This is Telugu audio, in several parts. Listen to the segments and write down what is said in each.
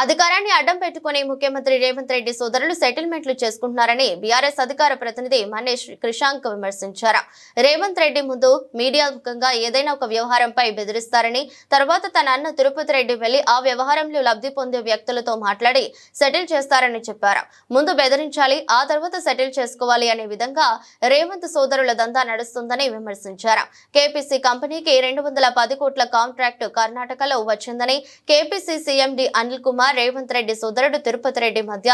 అధికారాన్ని అడ్డం పెట్టుకుని ముఖ్యమంత్రి రేవంత్ రెడ్డి సోదరులు సెటిల్మెంట్లు చేసుకుంటున్నారని బీఆర్ఎస్ అధికార ప్రతినిధి మనేష్ క్రిషాంక్ విమర్శించారు. రేవంత్ రెడ్డి ముందు మీడియా ముఖంగా ఏదైనా ఒక వ్యవహారంపై బెదిరిస్తారని తర్వాత తన అన్న తిరుపతి రెడ్డి వెళ్ళి ఆ వ్యవహారంలో లబ్ధి పొందే వ్యక్తులతో మాట్లాడి సెటిల్ చేస్తారని చెప్పారు. ముందు బెదిరించాలి ఆ తర్వాత సెటిల్ చేసుకోవాలి అనే విధంగా రేవంత్ సోదరుల దందా నడుస్తుందని విమర్శించారు. కేపీసీ కంపెనీకి రెండు వందల పది కోట్ల కాంట్రాక్టు కర్ణాటకలో వచ్చిందని కేపీసీ సీఎండి అనిల్ కుమార్ రేవంత్ రెడ్డి సోదరుడు తిరుపతి రెడ్డి మధ్య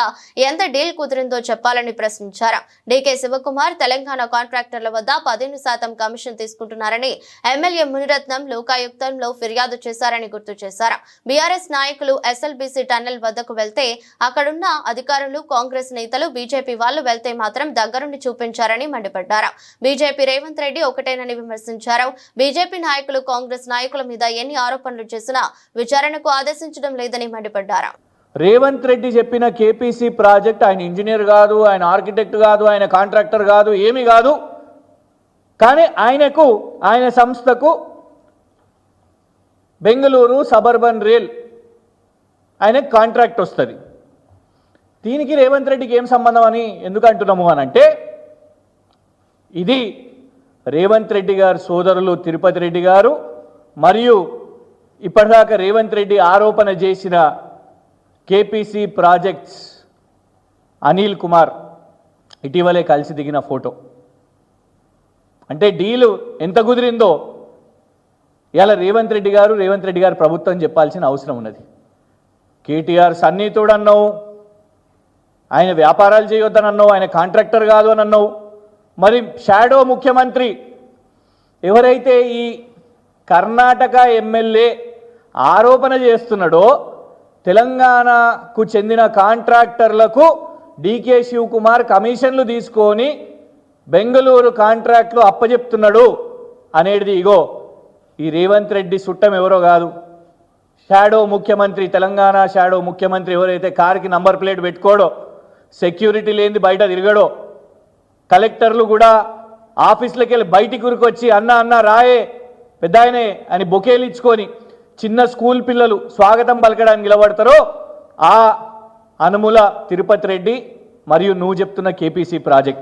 ఎంత డీల్ కుదిరిందో చెప్పాలని ప్రశ్నించారు. డీకే శివకుమార్ తెలంగాణ కాంట్రాక్టర్ల వద్ద పదిహేను శాతం కమిషన్ తీసుకుంటున్నారని ఎమ్మెల్యే మునిరత్నం లోకాయుక్తంలో ఫిర్యాదు చేశారని గుర్తు చేశారు. బీఆర్ఎస్ నాయకులు ఎస్ఎల్బీసీ టన్నెల్ వద్దకు వెళ్తే అక్కడున్న అధికారులు కాంగ్రెస్ నేతలు బీజేపీ వాళ్ళు వెళ్తే మాత్రం దగ్గరుండి చూపించారని మండిపడ్డారు. బీజేపీ రేవంత్ రెడ్డి ఒకటేనని విమర్శించారు. బీజేపీ నాయకులు కాంగ్రెస్ నాయకుల మీద ఎన్ని ఆరోపణలు చేసినా విచారణకు ఆదేశించడం లేదని మండిపడ్డారు. రేవంత్ రెడ్డి చెప్పిన కేపీసీ ప్రాజెక్ట్ ఆయన ఇంజనీర్ కాదు ఆయన ఆర్కిటెక్ట్ కాదు ఆయన కాంట్రాక్టర్ కాదు ఏమీ కాదు. కానీ ఆయనకు ఆయన సంస్థకు బెంగళూరు సబర్బన్ రైల్ ఆయనకు కాంట్రాక్ట్ వస్తుంది. దీనికి రేవంత్ రెడ్డికి ఏం సంబంధం అని ఎందుకు అంటున్నాము అని అంటే ఇది రేవంత్ రెడ్డి గారు సోదరులు తిరుపతి రెడ్డి గారు మరియు ఇప్పటిదాకా రేవంత్ రెడ్డి ఆరోపణ చేసిన కేపీసీ ప్రాజెక్ట్స్ అనిల్ కుమార్ ఇటీవలే కలిసి దిగిన ఫోటో. అంటే డీలు ఎంత కుదిరిందో ఇలా రేవంత్ రెడ్డి గారు రేవంత్ రెడ్డి గారు ప్రభుత్వం చెప్పాల్సిన అవసరం ఉన్నది. కేటీఆర్ సన్నిహితుడు అన్నావు ఆయన వ్యాపారాలు చేయొద్దని అన్నావు ఆయన కాంట్రాక్టర్ కాదు అని అన్నావు మరి షాడో ముఖ్యమంత్రి ఎవరైతే ఈ కర్ణాటక ఎమ్మెల్యే ఆరోపణ చేస్తున్నాడో తెలంగాణకు చెందిన కాంట్రాక్టర్లకు డీకే శివకుమార్ కమిషన్లు తీసుకొని బెంగళూరు కాంట్రాక్ట్లు అప్పజెప్తున్నాడు అనేది ఇగో ఈ రేవంత్ రెడ్డి సుట్టం ఎవరో కాదు. షాడో ముఖ్యమంత్రి తెలంగాణ షాడో ముఖ్యమంత్రి ఎవరైతే కార్కి నంబర్ ప్లేట్ పెట్టుకోడో సెక్యూరిటీ లేనిది బయట తిరగడో కలెక్టర్లు కూడా ఆఫీసులకి వెళ్ళి బయటికి ఉరికొచ్చి అన్న అన్న రాయే పెద్ద ఆయనే అని బొకేలు ఇచ్చుకొని చిన్న స్కూల్ పిల్లలు స్వాగతం పలకడానికి నిలబడతారో ఆ అనుముల తిరుపతి రెడ్డి మరియు నువ్వు చెప్తున్న కేపీసీ ప్రాజెక్ట్.